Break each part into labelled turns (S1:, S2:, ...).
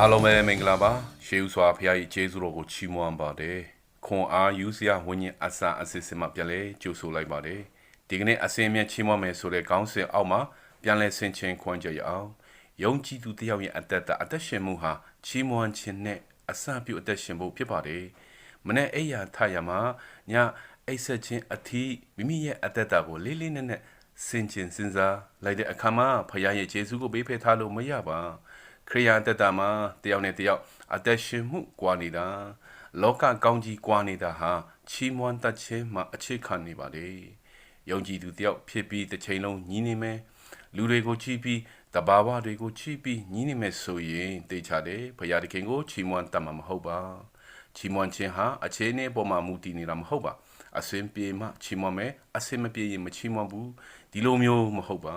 S1: အားလုံးပဲမင်္ဂလာပါရှေးဥစွာဖခင်ကြီးကျေးဇူးတော်ကိုချီးမွမ်းပါတယ်ခွန်အားယူစရာဝိညာဉ်အစာအစစ်စစ်မှပြန်လဲကြိုဆိုလိုက်ပါတယ်ဒီကနေ့အစင်မြတ်ချီးမွမ်းမယ်ဆိုတဲ့ခေါင်းစဉ်အောက်မှာပြန်လဲဆင်ခြင်ခွင့်ကြရအောင်ယုံကြည်သူတယောက်ရဲ့အသက်တာအသက်ရှင်မှုဟာချီးမွမ်းခြင်းနဲ့အစပြုအသက်ရှင်ဖို့ဖြစ်ပါတယ်မနေ့အိယာထရမှာညအိတ်ဆက်ခြင်းအထီးမိမိရဲ့အသက်တာကိုလေးလေးနက်နက်စင်ကျင်စင်စားလိုက်တဲ့အခါမှာဖခင်ရဲ့ယေရှုကိုပေးဖယ်ထားလို့မရပါ ခရိယာအသက်တာမှာတယောက်နဲ့တယောက်အသက်ရှင်မှုကွာနေတာလောကကောင်းကြီးကွာနေတာဟာချီးမွမ်းတတ်ခြင်းမှာအခြေခံနေပါလေယုံကြည်သူတယောက်ဖြစ်ပြီးတစ်ချိန်လုံးညီးနေမယ်လူတွေကိုချီးပြီးတဘာဝတွေကိုချီးပြီးညီးနေမယ်ဆိုရင်တေချာတယ်ဘုရားသခင်ကိုချီးမွမ်းတတ်မှာမဟုတ်ပါချီးမွမ်းခြင်းဟာအခြေအနေပေါ်မှာမူတည်နေတာမဟုတ်ပါအစင်ပြေမှချီးမွမ်းမယ်အစင်မပြေရင်မချီးမွမ်းဘူးဒီလိုမျိုးမဟုတ်ပါ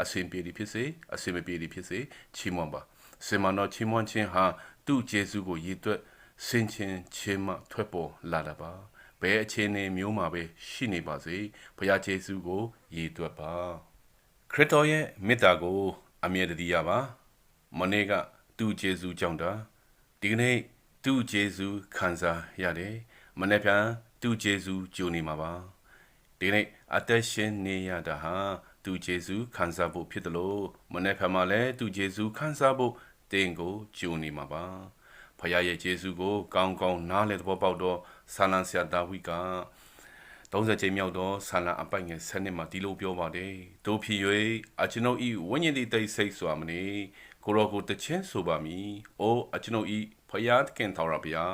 S1: အစင်ပြေသည်ဖြစ်စေအစင်မပြေသည်ဖြစ်စေချီးမွမ်းပါ စင်မနောချီးမွမ်းခြင်းဟာသူ့ကျေးဇူးကိုရည်သွက်ဆင်ခြင်ခြင်းမှထွက်ပေါ်လာတာပါဘယ်အခြေအနေမျိုးမှာပဲရှိနေပါစေဘုရားကျေးဇူးကိုရည်သွက်ပါခရစ်တော်ရဲ့မေတ္တာကို အမြဲတည်းရပါမနေ့ကသူ့ကျေးဇူးကြောင့်တာဒီကနေ့သူ့ကျေးဇူးခံစားရတယ်မနေ့ပြန်သူ့ကျေးဇူးကြိုနေမှာပါဒီနေ့အသက်ရှင်နေရတာဟာသူကျေးဇူးခံစားဖို့ဖြစ်တယ်လို့မနေ့ဖက်မှာလည်းသူကျေးဇူးခံစားဖို့ တင်ကိုကြိုနေမှာပါဖခင်ရဲ့ကျေးဇူးကို ကောင်းကောင်းနားလည်သဘောပေါက်တော့ဆာလန်ဆရာဒါဝိက30ချိန်မြောက်တော့ဆာလန်အပိုင်ငယ်7နှစ်မှာဒီလိုပြောပါတယ်တို့ဖြစ်၍အကျွန်ုပ်ဤဝိညာဉ်တိတ်ဆိတ်စွာမနေကိုရောကိုတခြင်းဆိုပါမည်အိုအကျွန်ုပ်ဤဖခင်သခင်တော်ရပါ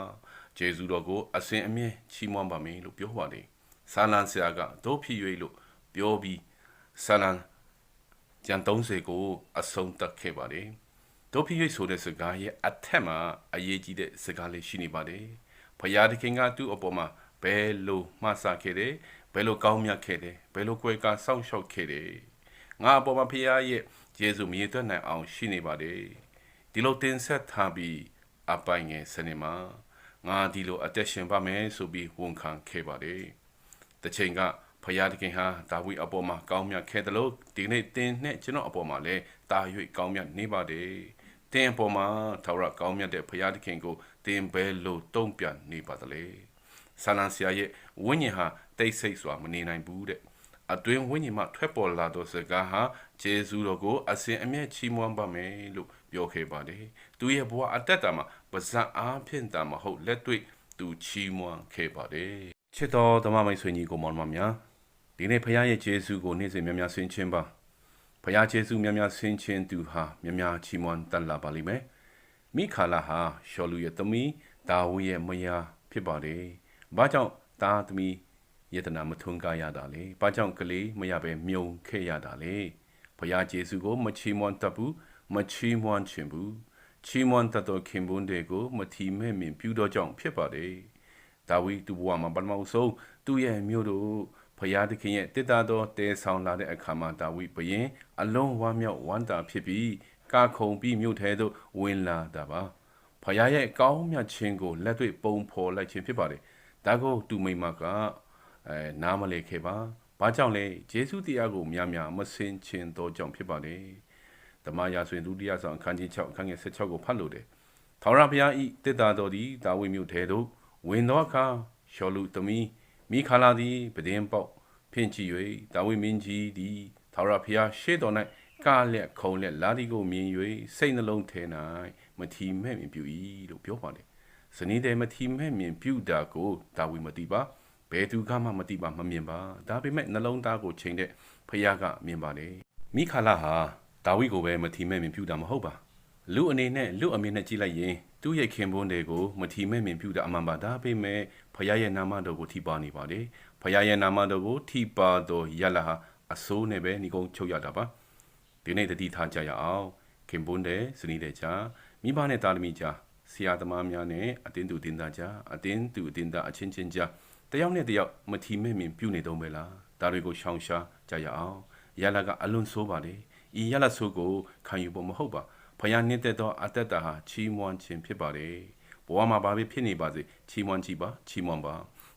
S1: ဂျေဇုတော်ကိုအစဉ်အမြဲချီးမွမ်းပါမယ်လို့ပြောပါတယ်ဆာလန်ဆရာကတို့ဖြစ်၍လို့ပြောပြီးဆာလန်ကျန်30ကိုအဆုံးသတ်ခဲ့ပါတယ် တို့ဖြစ်၍ဆိုတဲ့စကားရဲ့အထက်မှာအရေးကြီးတဲ့စကားလေးရှိနေပါတယ်ဖယားသခင်ကသူ့အပေါ်မှာဘယ်လိုမှတ်ဆခဲ့တယ်ဘယ်လိုကောင်းမြတ်ခဲ့တယ်ဘယ်လိုကြွယ်ကစောင့်ရှောက်ခဲ့တယ်ငါအပေါ်မှာဖယားရဲ့ယေရှုမြည်သွက်နိုင်အောင်ရှိနေပါတယ်ဒီလိုတင်ဆက်ထားပြီးအပိုင်ငယ်စနေမှာငါဒီလိုအသက်ရှင်ပါမယ်ဆိုပြီးဝန်ခံခဲ့ပါတယ်။တချိန်ကဖယားတခင်ဟာဒါဝိအပေါ်မှာကောင်းမြတ်ခဲ့တယ်လို့ဒီနေ့တင်းနဲ့ကျွန်တော်အပေါ်မှာလည်းတာ၍ကောင်းမြတ်နေပါတယ်။ တင်းအပေါ်မှာထာဝရကောင်းမြတ်တဲ့ဖယားတခင်ကိုတင်းဘဲလို့တုံ့ပြန်နေပါသလဲ။ဆာလန်ဆရာရဲ့ဝိညာဉ်ဟာတိတ်ဆိတ်စွာမနေနိုင်ဘူးတဲ့။အတွင်းဝိညာဉ်မှထွက်ပေါ်လာသောစကားဟာဂျေဇုတော်ကိုအစဉ်အမြဲချီးမွမ်းပါမယ်လို့ပြောခဲ့ပါတယ်။သူရဲ့ဘဝအသက်တာမှာပါဇက်အားဖြင့်တာမဟုတ်လက်တွေ့သူချီးမွမ်းခဲ့ပါတယ်။ချစ်တော်ဓမ္မမိတ်ဆွေကြီးကိုမောင်မများဒီနေ့ဖခင်ရဲ့ယေရှုကိုနေ့စဉ်များများဆင်ခြင်ပါ။ ဖခင်ယေရှုများများဆင်ခြင်သူဟာများများချီးမွမ်းတတ်လာပါလိမ့်မယ်။မိခါလာဟာရှောလူရဲ့သမီးဒါဝိရဲ့မယားဖြစ်ပါတယ်။ဘာကြောင့်တာသမီးယတနာမထွန်းကားရတာလေ။ဘာကြောင့်ကလေးမရပဲမြုံခဲ့ရတာလေ။ဖခင်ယေရှုကိုမချီးမွမ်းတတ်ဘူးမချီးမွမ်းချင်ဘူးချီးမွမ်းတတ်သောခင်ပွန်းတွေကိုမထီမဲ့မြင်ပြုသောကြောင့်ဖြစ်ပါတယ်ဒါဝိသူဘဝမှာပထမဆုံးသူ့ရဲ့မြို့တို့ ဖျားသခင်ရဲ့တစ်တာသောတဲဆောင်လာတဲ့အခါမှာဒါဝိဘယင်အလုံးဝမ်းမြောက်ဝမ်းသာဖြစ်ပြီးကာခုံပြီးမြို့ထဲသို့ဝင်လာတာပါဖျားရဲ့ကောင်းမြတ်ခြင်းကိုလက်တွေ့ပုံဖော်လိုက်ခြင်းဖြစ်ပါတယ်ဒါကိုသူမိမကအဲနားမလဲခဲ့ပါဘာကြောင့်လဲယေရှုတရားကိုများများမစင်ခြင်းသောကြောင့်ဖြစ်ပါတယ်ဓမ္မရာဆိုရင်ဒုတိယဆောင်အခန်းကြီး6အခန်းငယ်16ကိုဖတ်လို့တယ်။ထာဝရဘုရားဤတစ်တာတော်သည်ဒါဝိမြို့ထဲသို့ဝင်သောအခါရှောလူသမီး မိခါလာသည်ပဒင်းပေါက်ဖြင့်ကြည့်၍ဒါဝိမင်းကြီးသည်ထာဝရဘုရားရှေ့တော်၌ကားလက်ခုံလက်လာဒီကိုမြင်၍စိတ်နှလုံးထဲ၌မထီမဲ့မြင်ပြု၏လို့ပြောပါတယ်။ဇနီးတဲ့မထီမဲ့မြင်ပြုတာကိုဒါဝိမသိပါဘယ်သူကမှမသိပါမမြင်ပါဒါပေမဲ့နှလုံးသားကိုချိန်တဲ့ဖခင်ကမြင်ပါလေမိခါလာဟာဒါဝိကိုပဲမထီမဲ့မြင်ပြုတာမဟုတ်ပါလူအနေနဲ့လူအမြင်နဲ့ကြည့်လိုက်ရင် သူ့ရဲ့ခင်ပွန်းတွေကိုမထီမဲ့မြင်ပြုတာအမှန်ပါဒါပေမဲ့ဖခင်ရဲ့နာမတော်ကိုထိပါနေပါလေဖခင်ရဲ့နာမတော်ကိုထိပါတော်ရလာဟာအစိုးနဲ့ပဲညီကုန်းချုပ်ရတာပါဒီနေ့တတိထားကြရအောင်ခင်ပွန်းတဲ့ဇနီးတဲ့ကြားမိဘနဲ့တာသမီကြားဆရာသမားများနဲ့အတင်းသူတင်းသားကြားအတင်းသူအတင်းသားအချင်းချင်းကြားတယောက်နဲ့တယောက်မထီမဲ့မြင်ပြုနေတော့ပဲလားဒါတွေကိုရှောင်ရှားကြရအောင်ရလာကအလွန်ဆိုးပါလေဤရလဆုကိုခံယူဖို့မဟုတ်ပါ ဖယားနှင့်တဲ့သောအတ္တတာဟာချီးမွမ်းခြင်းဖြစ်ပါတယ်ဘဝမှာဘာပဲဖြစ်နေပါစေချီးမွမ်းကြည့်ပါချီးမွမ်းပါ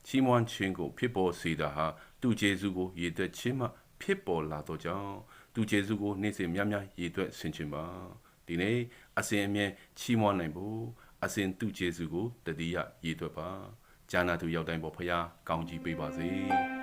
S1: ချီးမွမ်းခြင်းကိုဖြစ်ပေါ်စေတာဟာသူဂျေဇုကိုရည်သွက်ခြင်းမှဖြစ်ပေါ်လာတော့ကြောင့်သူဂျေဇုကိုနေ့စဉ်များများရည်သွက်ဆင်ခြင်ပါတဒီနေ့အစဉ်အမြဲချီးမွမ်းနိုင်ဖို့အစဉ်သူ့ကျေးဇူးကိုတတိယရည်သွက်ပါဂျာနာသူရောက်တိုင်းပေါ်ဖရာကောင်းကြီးပေးပါစေ